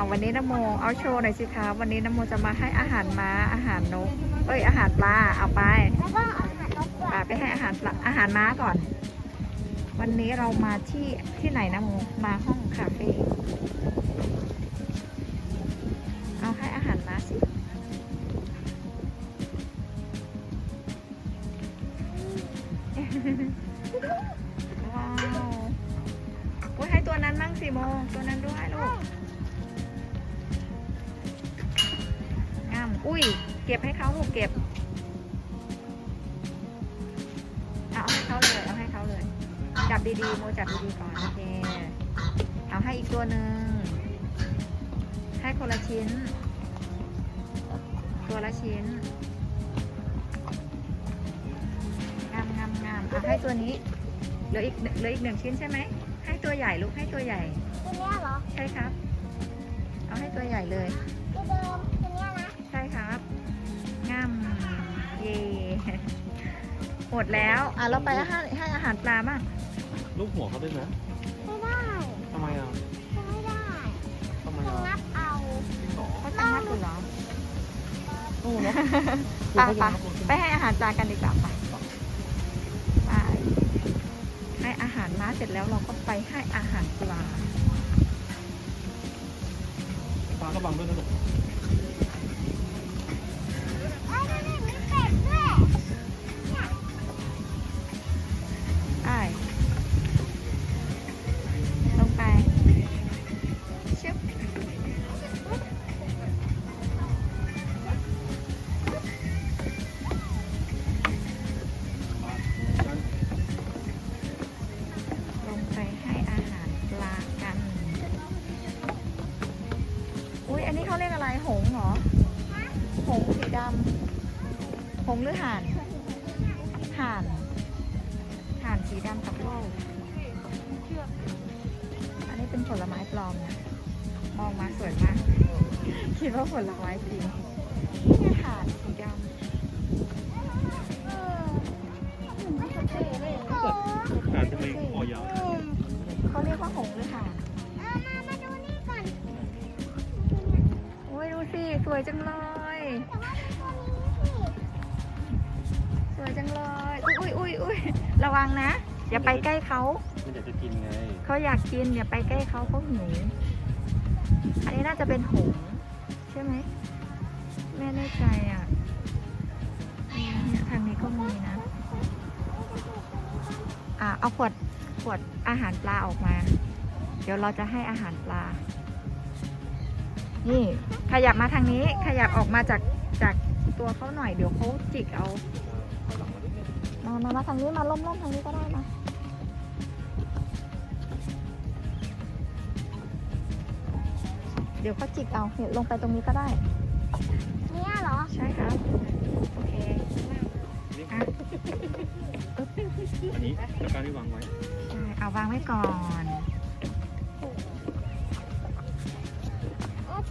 เอาวันนี้นโมเอาโชว์หน่อยสิคะวันนี้นโมจะมาให้อาหารม้าอาหารนกเอ้ยอาหารปลาเอาไปแล้วก็อาหารนกปลาไปให้อาหารปลาอาหารม้าก่อน วันนี้เรามาที่ที่ไหนนะโมมาห้องคาเฟ่เอาให้อาหารม้าสิว้าวอุ้ยให้ตัวนั้นมั่งสิโมตัวนั้นด้วยลูก อุ้ย เก็บให้เขาลูกเก็บ เอาให้เขาเลย เอาให้เขาเลย จับดีๆโมจับดีๆก่อน โอเค เอาให้อีกตัวหนึ่ง ให้คนละชิ้น ตัวละชิ้น งามงามงามเอาให้ตัวนี้ เหลืออีกเหลืออีกหนึ่งชิ้นใช่ไหม ให้ตัวใหญ่ลูก ให้ตัวใหญ่ ตัวเนี้ยเหรอ ใช่ครับ เอาให้ตัวใหญ่เลย ตัวเดิมตัวเนี้ยนะใช่ครับงามเย่หมดแล้ว อะเราไปให้ให้อาหารปลาบ้างลูกหัวเขาได้ไหมไม่ได้ ทำไมอะไม่ได้ทำไมต้องอะนับเอาต่อเขาจะงับอยู่เหรอโอ้เนาะไปไปไปให้อาหารปลากันดีกว่าไปไปให้อาหารม้าเสร็จแล้วเราก็ไปให้อาหารปลา ปลาก็บังด้วยนะลูก วยจังเลยแต่ว่าตัวนี้สิสวยจังเลย อุ้ยอุ้ยอุ้ยระวังนะ อย่าไปใกล้เขามันอยากจะกินไงเขาอยากกินอย่าไปใกล้เขาเขาหิวอันนี้น่าจะเป็นหงส์ใช่ไหมแม่แน่ใจอะเนี่ยทางนี้ก็มีนะอ่าเอาขวดขวดอาหารปลาออกมา เดี๋ยวเราจะให้อาหารปลา นี่ขยับมาทางนี้ขยับออกมาจากจากตัวเขาหน่อยเดี๋ยวเขาจิกเอา มามามาทางนี้มาล้มๆทางนี้ก็ได้มาเดี๋ยวเขาจิกเอาเนี่ยลงไปตรงนี้ก็ได้ เนี่ยเหรอ ใช่ครับ โอเคอะอันนี้ตะกร้ารที่วางไว้ ใช่ เอาวางไว้ก่อน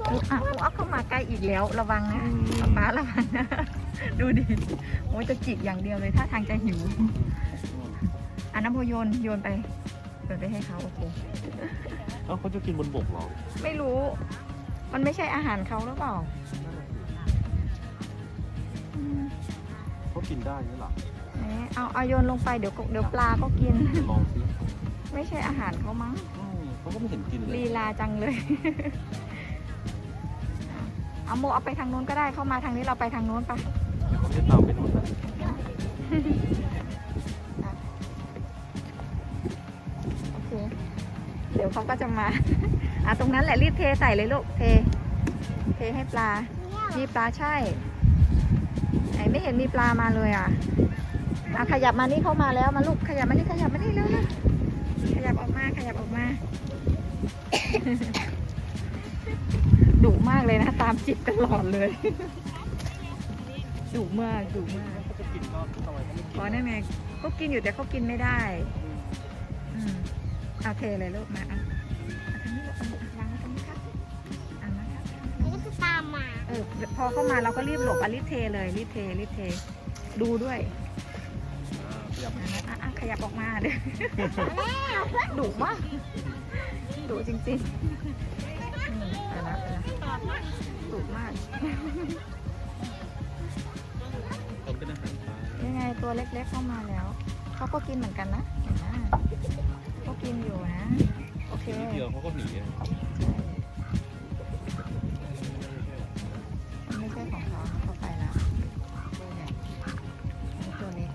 ออช่วยอุ๊ยอะอุ๊ยเอาเข้ามาใกล้อีกแล้วระวังนะป้าระวังนะดูดิโอ้ยจะจิกอย่างเดียวเลยถ้าทางจะหิวอันน้ำโพโยนโยนไปโยนไปให้เขาโอเคเอ้าเขาจะกินบนบกเหรอไม่รู้ มันไม่ใช่อาหารเขาหรือเปล่าอืมเขากินได้ไหมล่ะแหมเอาเอาโยนลงไปเดี๋ยวก็เดี๋ยวปลาก็กินลองสิไม่ใช่อาหารเขามั้งอืมเขาก็ไม่เห็นกินเลยลีลาจังเลย เอาโมเอาไปทางนู้นก็ได้เข้ามาทางนี้เราไปทางนู้นปะเดี๋ยวเขาจะตามไปนู่นนะโอเค เดี๋ยวเขาก็จะมา อะตรงนั้นแหละรีบเทใส่เลยลูกเท เทให้ปลาเนี่ยเหรอมีปลาใช่ ไหนไม่เห็นมีปลามาเลยอะอะขยับมานี่เข้ามาแล้วมาลูกขยับมานี่ขยับมานี่เร็วเร็วขยับออกมาขยับออกมา ดุมากเลยนะ ตามจิตตลอดเลยดุมากดุมากเขาจะกินก็ทำไมเขาไม่กินอ๋อนั่นไงก็กินอยู่แต่เขากินไม่ได้อืมเอาเทเลยลูกมาอาเอาทางนี้ลูกเอางไว้ตรงนี้ครับเอามาครับมันก็จะตามมาเออพอเข้ามาเราก็รีบหลบอะรีบเทเลยรีบเทรีบเท ดูด้วยอ่าขยับอะอะอะขยับออกมาเด้อดุมากดุจริงๆ ไปละสูงมากผมเป็นอาหารปลายังไงตัวเล็กๆเข้ามาแล้ว เขาก็กินเหมือนกันนะเห็นไหมก็กินอยู่นะ โอเค นิดเดียวเขาก็หนีอะมันไม่ใช่ของเขาเขาไปแล้วตัวใหญ่อันนี้ตัวเล็ก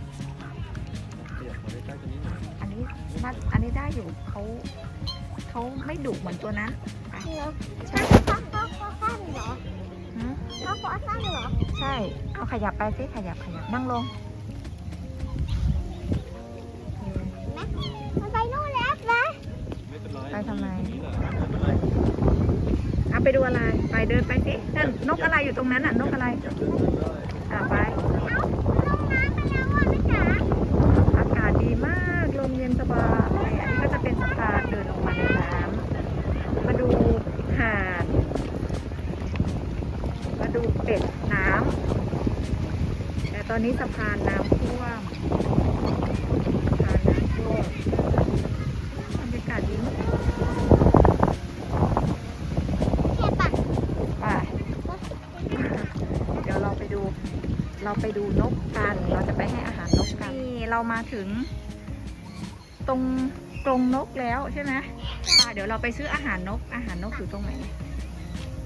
ขยับมาใกล้ๆตัวนี้หน่อยอันนี้น่าอันนี้ได้อยู่เขาเขาไม่ดุเหมือนตัวนั้นเหรอใช่ เอาขยับไปสิขยับขยับนั่งลงมันไปนู่นแล้วนะไม่เป็นไรไปทำไมนี่แหละไม่เป็นไรเอาไปดูอะไร ไปเดินไปสินั่นนกอะไรอยู่ตรงนั้นน่ะนกอะไรอยากเดินเดินเลยอะไป เอ้าลงน้ำไปแล้วอะพี่จ๋า อากาศดีมาก ลมเย็นสบาย อันนี้ก็จะเป็นสะพานเดินลงมาในน้ำ มาดูหาด มาดูเป็ดน้ำ แต่ต อนนี้สะพานน้ำท่วมสะพานน้ำท่วมบรรยากาศดีมากเก็บอะเดี๋ยวเราไปดู เราไปดูนกกัน เราจะไปให้อาหารนกกัน นี่เรามาถึง ตรงกรงนกแล้วใช่ไหมอะเดี๋ยวเราไปซื้ออาหารนก อาหารนกอยู่ตรงไหน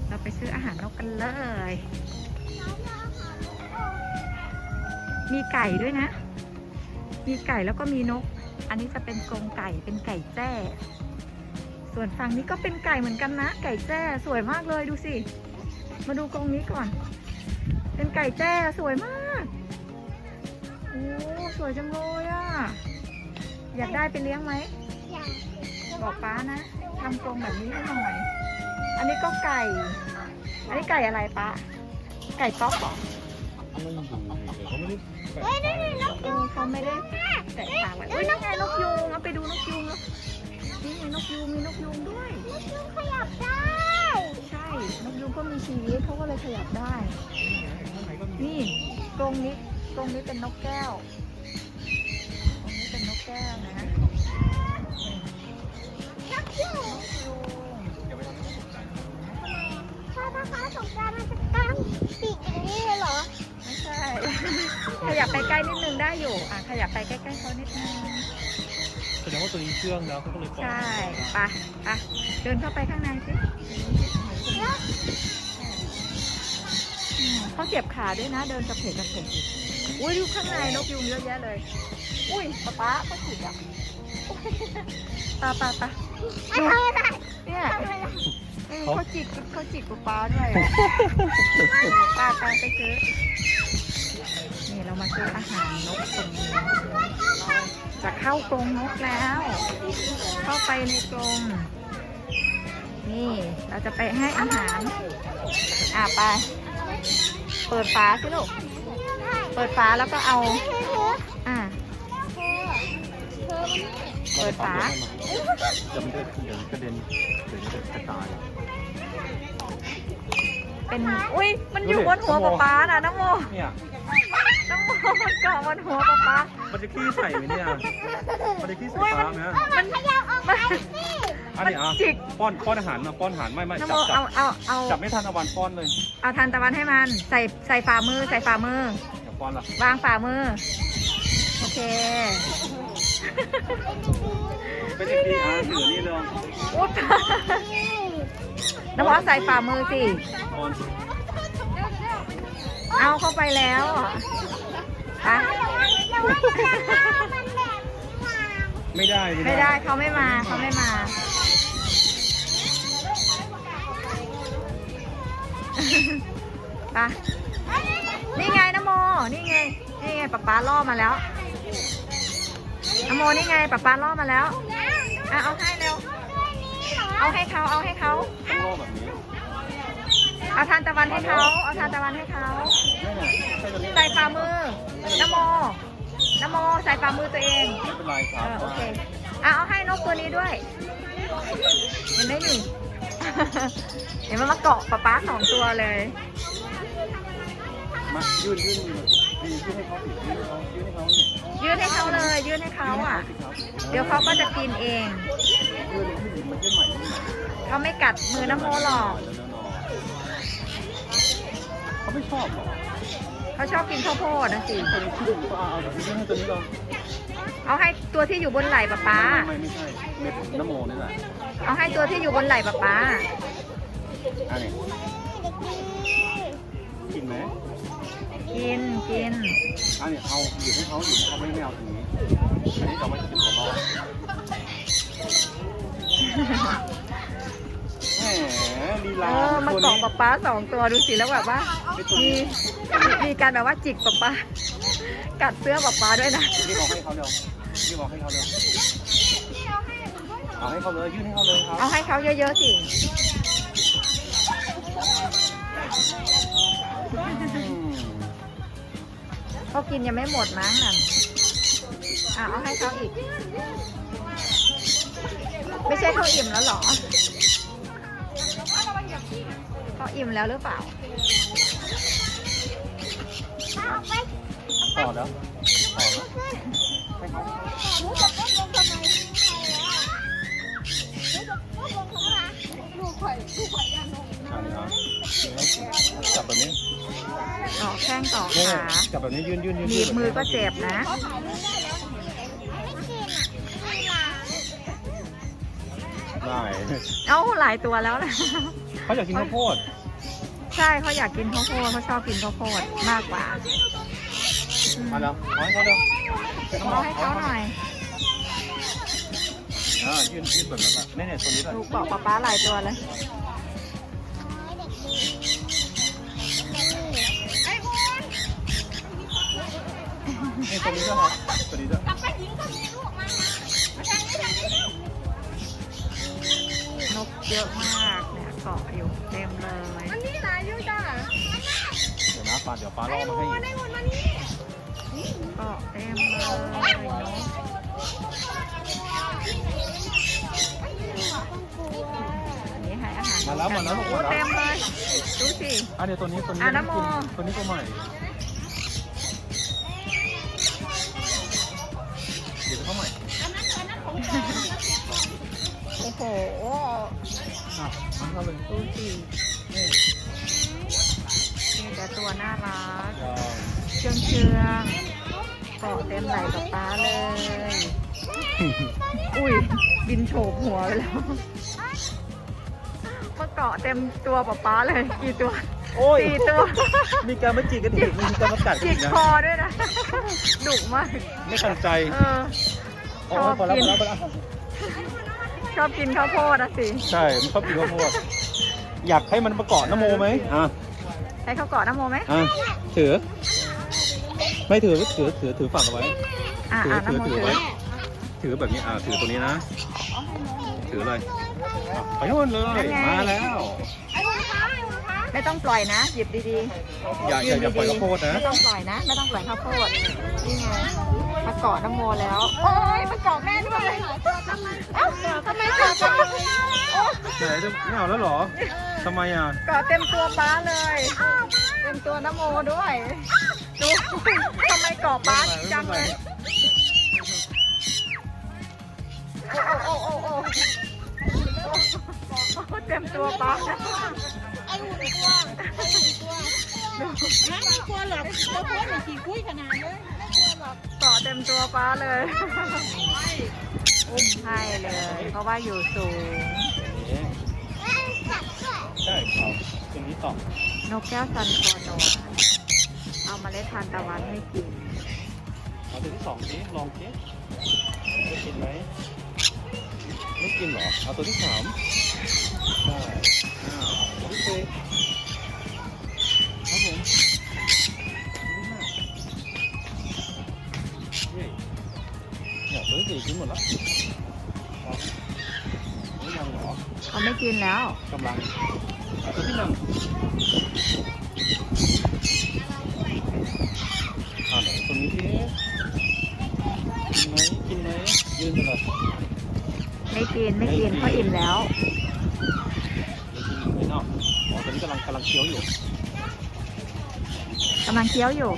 เราไปซื้ออาหารนกกันเลย มีไก่ด้วยนะ มีไก่แล้วก็มีนก อันนี้จะเป็นกรงไก่เป็นไก่แจ้ ส่วนฝั่งนี้ก็เป็นไก่เหมือนกันนะ ไก่แจ้สวยมากเลยดูสิ มาดูกรงนี้ก่อน เป็นไก่แจ้สวยมากโอ้สวยจังเลยอะอยากได้ไปเลี้ยงไหมอย่างบอกป้านะทำกรงแบบนี้ให้หน่อย อันนี้ก็ไก่ อันนี้ไก่อะไรป้าไก่ต๊อกเหรอ ไม่อยู่เลยเขาไม่ได้แปะเฮ้ยนี่นี่นกเออเขาไม่ได้แตะทางไว้อุ้ยนั่นไงนกยูงเอาไปดูนกยูงแล้วนี่ไงนกยูงมีนกยูงด้วย นกยุงขยับได้ ใช่ นกยูงก็มีชีวิตเขาก็เลยขยับได้ ข้างในก็มีนี่กรงนี้กรงนี้เป็นนกแก้วกรงนี้เป็นนกแก้วนะนกยุงยูงอย่าไปทำให้เขาตกใจถ้าถ้าฟ้าสงกราน ไปใกล้นิดนึงได้อยู่ อะขยับไปใกล้ๆเขานิดนึง แสดงว่าตัวนี้เชื่องแล้วเขาก็เลยปล่อยใช่ไปไปเดินเข้าไปข้างในสิอืมเขาเจ็บขาด้วยนะ เดินกระเพกกระเพกอยู่อุ้ยดูข้างในนกยุงเยอะแยะเลย อุ้ยป๊าป๊าเขาจิกอะปาปาปามันทำอะไรเนี่ยทำอะไรเออเขาจิกเขาจิกป๊าป๊าด้วยอะป้าป้าไปซื้อนี่ เรามาซื้ออาหารนกตรงนี้จะเข้ากรงนกแล้ว เข้าไปในกรงนี่เราจะไปให้อาหาร อะไป เปิดฝาสิลูก เปิดฝาแล้วก็เอา อะเปิดฝาจะมันจะเดี๋ยวกระเด็นเดี๋ยวจะกระจายเป็น อุ้ยมันอยู่บนหัวป๊าป๊าน่ะน้ำโมเนี่ย น้ำโมมันเกาะบนหัวป๊าป๊ามันจะขี้ใส่ไหมเนี่ย มันจะขี้ใส่ปลาไหมฮะมันขยับออกไปสิอันนี้อะจิกป้อนป้อนอาหารมาป้อนอาหารไม่ไม่น้ำจัโมบจัเอาบเอาเอาจับไม่ทันเอาวันป้อนเลยเอาทานตะวันให้มัน ใส่ใส่ฝ่ามือใส่ฝ่ามืออย่าป้อนละวางฝ่ามือ โอเค เป็นเด็กดีอะถือนี่เลยอุ๊ยน้ำโมใส่ฝ่ามือสิ ป้อนเอาเข้าไปแล้ว อะแต่ว่าแต่ว่ามันแบบไม่ได้ไม่ได้เขาไม่มาเขาไม่มา ไป นี่ไงน้ำโม นี่ไง นี่ไงป๊าป๊าล่อมาแล้วน้ำโมนี่ไงป๊าป๊าล่อมาแล้ว อะเอาให้เร็ว เอาให้เขาเอาให้เขา ต้องโล่แบบนี้ เอาทานตะวันให้เขา เอาทานตะวันให้เขา ไม่ไงใช่ตัวนี้ใส่ฝ่ามือน้ำโมน้ำโมใส่ฝ่ามือตัวเองไม่เป็นไรคเอรับอโอเคอะเอาให้นกตัวนี้ด้วย เห็นไหมนี่ เห็นมันมาเกาะป๊าป๊าสองตัวเลย มายื่นยื่นมือดียื่นให้เขาสิยื่นให้เขายื่นให้เขานี่ยื่นให้เขาเลย ยื่นให้เขาอะสิครับเดี๋ยวเขาก็จะกินเอง ยื่นยื่นมันยื่นใหม่ยื่นใหม่เขาไม่กัดมือน้ำโมหรอก เขาไม่ชอบหรอ เขาชอบกินข้าวโพดนะสิตัวนี้ชื่อก็เอาแต่ที่ให้ตัวนี้เราเอาให้ตัวที่อยู่บนไหล่ป๊าป๊าไม่ไม่ใช่เม็ดน้ำโมนี่แหละเอาให้ตัวที่อยู่บนไหล่ป๊าป๊าอันนี้กินไหมกินกินอันนี้เอาหยิบให้เขาหยิบเขาไม่ไม่เอาตรงนี้อันนี้เราไม่กินของเรา แหมลีเอลาอมาเกาะป๊าป๊าสองตัวดูสิแล้วแบบว่า มีมีการแบบว่าจิกป๊าป๊ากัดเสื้อป๊าป๊าด้วยนะนี่บอกให้เขาเร็วนี่บอกให้เขาเร็วเอาให้เขาเลยยื่นให้เขาเลยครับเอาให้เขาเยอะๆสิ อืมเขากินยังไม่หมดมั้งนั่นอะเอาให้เขาอีก ไม่ใช่เขาอิ่มแล้วเหรอ เขาอิ่มแล้วหรือเปล่าต่อแล้วต่อแล้วให้เขาหนูจะก้มลงทำไมหนูจะก้มลงทำไมลูกข่อยลูกข่อยย่านลงอันนี้ครับจับแบบนี้ต่อแข้งต่อนี่ขาจับแบบนี้ยื่นยื่นยื่นหนีบมือก็เจ็บนะเขาถ่ายรูปได้แล้วไม่กินอะลีลาได้เอ้าหลายตัวแล้วนะ เขาอยากกินข้าวโพดใช่เขาอยากกินข้าวโพดเขาชอบกินข้าวโพดมากกว่าอืมมาแล้วเอาให้เขาเร็วเอาให้เขาหน่อยอ่ายื่นยื่นแบบนั้นแหละนี่เนี่ยตัวนี้แหละดูเกาะป๊าป๊าหลายตัวเลยนี่ตัวนี้ด้วยครับตัวนี้ด้วยกลับไปหญิงก็มีลูกมามาทางนี้ทางนี้นกเยอะมาก ปลาเดี๋ยวปลาล่อมาให้อีกได้หมดมานี่เกาะเต็มเลยนกอันนี้ให้อาหารมาแล้วมาแล้วลูกโอ้มาแล้วเต็มเลย ดูสิอะเดี๋ยวตัวนี้ตัวนี้อะน้ำโม ตัวนี้ตัวใหม่เดี๋ยวเข้าใหม่โอ้โห อะมันเข้าเลยดูสินี่มี แต่ตัวน่ารักยาวเชื่องเชื่องเกาะเต็มไหล่กับป้าเลย อุ้ยบินโฉบหัวไปแล้วมาเกาะเต็มตัวป๊าป๊าเลย กี่ตัวโอ้ยสี่ตัว มีการมาจีกันอีกมีการมากัดกันจิอีกกนะคอด้วยนะ ดุมาก ไม่ทันใจเออ โอ้ยพอแล้วพอแล้วพอแล้วชอบกินข้าวโพดนะสิ ใช่มันชอบกินข้าวโพดอยากให้มันประกอบน้ำโมไหมอะ ให้เขาเกาะน้ำโมไหมอะถือ ไม่ถือถือถือถือฝากเอาไว้อ่าถืออ่าถือน้ำโมถือถือไว้ ถือแบบนี้อ่าถือตัวนี้นะ ถือเลยอะไปนู่นเลยมาแล้วไอ้คุณคะไอ้คุณคะไม่ต้องปล่อยนะ หยิบดีอย่าๆอย่าอย่าปล่อยข้าวโพดนะ ไม่ต้องปล่อยนะ ไม่ต้องปล่อยข้าวโพดนี่ไงมาเกาะน้ำโมแล้ว โอ้ยมาเกาะแม่ด้วยเอ้าทำไมเกาะจังโอ้ไหนจะไม่เอาแล้วเหรอ ทำไมอะเกาะเต็มตัวป้าเลย เต็มตัวน้ำโมด้วยดูทำไมเกาะป้าจังเลยโอ้โอ้โอ้โอ้เต็มตัวป้าไอ้หุ่นกลัวไอ้หุ่นกลัวไม่กลัวหรอกเราพูดเหมือนขี่คุยขนาดเลยไม่กลัวหรอกเกาะเต็มตัวป้าเลยอุ้มให้เลย เพราะว่าอยู่สูง ช่เอาตัวนี้ต่อนกแก้วซันคอโนเอาเมาเล็ดทานตะวันให้กินเอาตัวที่สองสิลองสิไม่กินไหมไม่กินเหรอเอาตัวที่สามได้อ้าวโอเคครับผมเนี่ยตัวที่สี่กินหมดแล้วครับนี่ยังเหรอเขาไม่กินแล้วกำลังเอาตัวที่หนึ่งอ่าไหนตัวนี้สิกินไหมกินไหม ยืนไปเลยไม่กินไม่กินเพราะอิ่มแล้วไม่กินไม่นอกอ๋อตอนนี้กำลังกำลังเคี้ยวอยู่กำลังเคี้ยวอยู่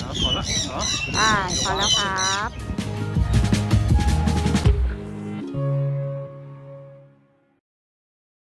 อ่าพอละเหรออ่าพอแล้วครับ